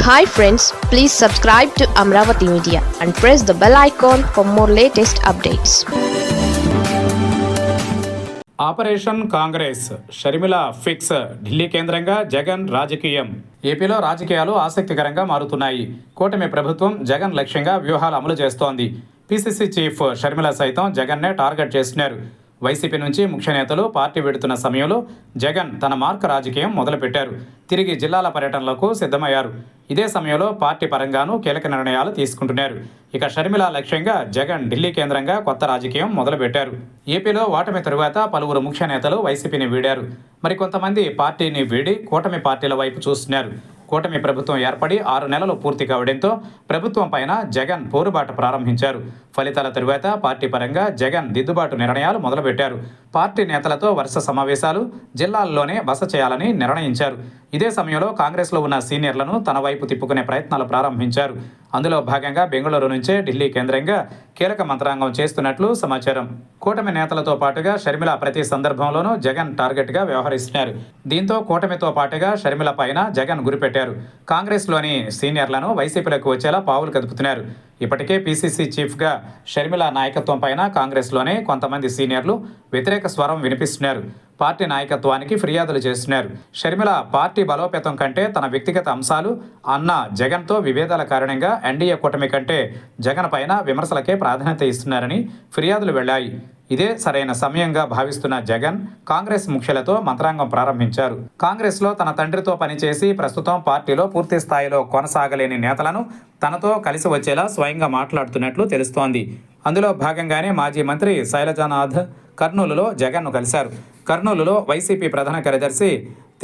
Hi friends please subscribe to Amaravati media and press the bell icon for more latest updates operation Congress Sharmila fix Delhi కేంద్రంగా జగన్ రాజకీయం ఏపీలో రాజకీయాలు ఆసక్తికరంగా మారుతున్నాయి. కూటమి ప్రభుత్వం జగన్ లక్ష్యంగా వ్యూహాలు అమలు చేస్తోంది. పిసిసి చీఫ్ షర్మిల సైతం జగన్నే టార్గెట్ చేస్తున్నారు. వైసీపీ నుంచి ముఖ్య నేతలు పార్టీ విడుతున్న సమయంలో జగన్ తన మార్క్ రాజకీయం మొదలుపెట్టారు. తిరిగి జిల్లాల పర్యటనలకు సిద్ధమయ్యారు. ఇదే సమయంలో పార్టీ పరంగానూ కీలక నిర్ణయాలు తీసుకుంటున్నారు. ఇక షర్మిల లక్ష్యంగా జగన్ ఢిల్లీ కేంద్రంగా కొత్త రాజకీయం మొదలుపెట్టారు. ఏపీలో ఓటమి తరువాత పలువురు ముఖ్య నేతలు వైసీపీని వీడారు. మరికొంతమంది పార్టీని వీడి కూటమి పార్టీల వైపు చూస్తున్నారు. కూటమి ప్రభుత్వం ఏర్పడి ఆరు నెలలు పూర్తి కావడంతో ప్రభుత్వం పైన జగన్ పోరుబాట ప్రారంభించారు. ఫలితాల తరువాత పార్టీ పరంగా జగన్ దిద్దుబాటు నిర్ణయాలు మొదలుపెట్టారు. పార్టీ నేతలతో వరుస సమావేశాలు జిల్లాల్లోనే బస చేయాలని నిర్ణయించారు. ఇదే సమయంలో కాంగ్రెస్లో ఉన్న సీనియర్లను తన వైపు తిప్పుకునే ప్రయత్నాలు ప్రారంభించారు. అందులో భాగంగా బెంగళూరు నుంచే ఢిల్లీ కేంద్రంగా కీలక మంత్రాంగం చేస్తున్నట్లు సమాచారం. కూటమి నేతలతో పాటుగా షర్మిల ప్రతి సందర్భంలోనూ జగన్ టార్గెట్గా వ్యవహరిస్తున్నారు. దీంతో కూటమితో పాటుగా షర్మిల పైన జగన్ గురిపెట్టారు. కాంగ్రెస్లోని సీనియర్లను వైసీపీలోకి వచ్చేలా పావులు కదుపుతున్నారు. ఇప్పటికే పీసీసీ చీఫ్గా షర్మిల నాయకత్వం పైన కాంగ్రెస్లోనే కొంతమంది సీనియర్లు వ్యతిరేక స్వరం వినిపిస్తున్నారు. పార్టీ నాయకత్వానికి ఫిర్యాదులు చేస్తున్నారు. షర్మిల పార్టీ బలోపేతం కంటే తన వ్యక్తిగత అంశాలు అన్న జగన్తో విభేదాల కారణంగా ఎన్డీఏ కూటమి కంటే జగన్ పైన విమర్శలకే ప్రాధాన్యత ఇస్తున్నారని ఫిర్యాదులు వెళ్ళాయి ఇదే సరైన సమయంగా భావిస్తున్న జగన్ కాంగ్రెస్ ముఖ్యులతో మంత్రాంగం ప్రారంభించారు. కాంగ్రెస్లో తన తండ్రితో పనిచేసి ప్రస్తుతం పార్టీలో పూర్తి స్థాయిలో కొనసాగలేని నేతలను తనతో కలిసి వచ్చేలా స్వయంగా మాట్లాడుతున్నట్లు తెలుస్తోంది. అందులో భాగంగానే మాజీ మంత్రి శైలజానాథ్ కర్నూలులో జగన్ను కలిశారు. కర్నూలులో వైసీపీ ప్రధాన కార్యదర్శి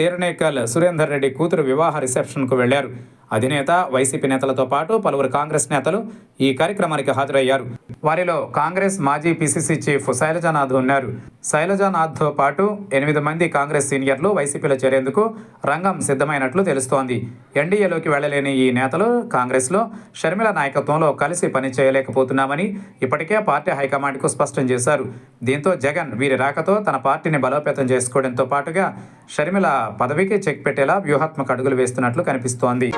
తీర్నేకల్ సురేందర్ రెడ్డి కూతురు వివాహ రిసెప్షన్కు వెళ్ళారు అధినేత వైసీపీ నేతలతో పాటు పలువురు కాంగ్రెస్ నేతలు ఈ కార్యక్రమానికి హాజరయ్యారు. వారిలో కాంగ్రెస్ మాజీ పిసిసి చీఫ్ శైలజానాథ్ ఉన్నారు. శైలజానాథ్తో పాటు ఎనిమిది మంది కాంగ్రెస్ సీనియర్లు వైసీపీలో చేరేందుకు రంగం సిద్ధమైనట్లు తెలుస్తోంది. ఎన్డీఏలోకి వెళ్ళలేని ఈ నేతలు కాంగ్రెస్లో షర్మిల నాయకత్వంలో కలిసి పనిచేయలేకపోతున్నామని ఇప్పటికే పార్టీ హైకమాండ్కు స్పష్టం చేశారు. దీంతో జగన్ వీరి రాకతో తన పార్టీని బలోపేతం చేసుకోవడంతో పాటుగా షర్మిల పదవికి చెక్ పెట్టేలా వ్యూహాత్మక అడుగులు వేస్తున్నట్లు కనిపిస్తోంది.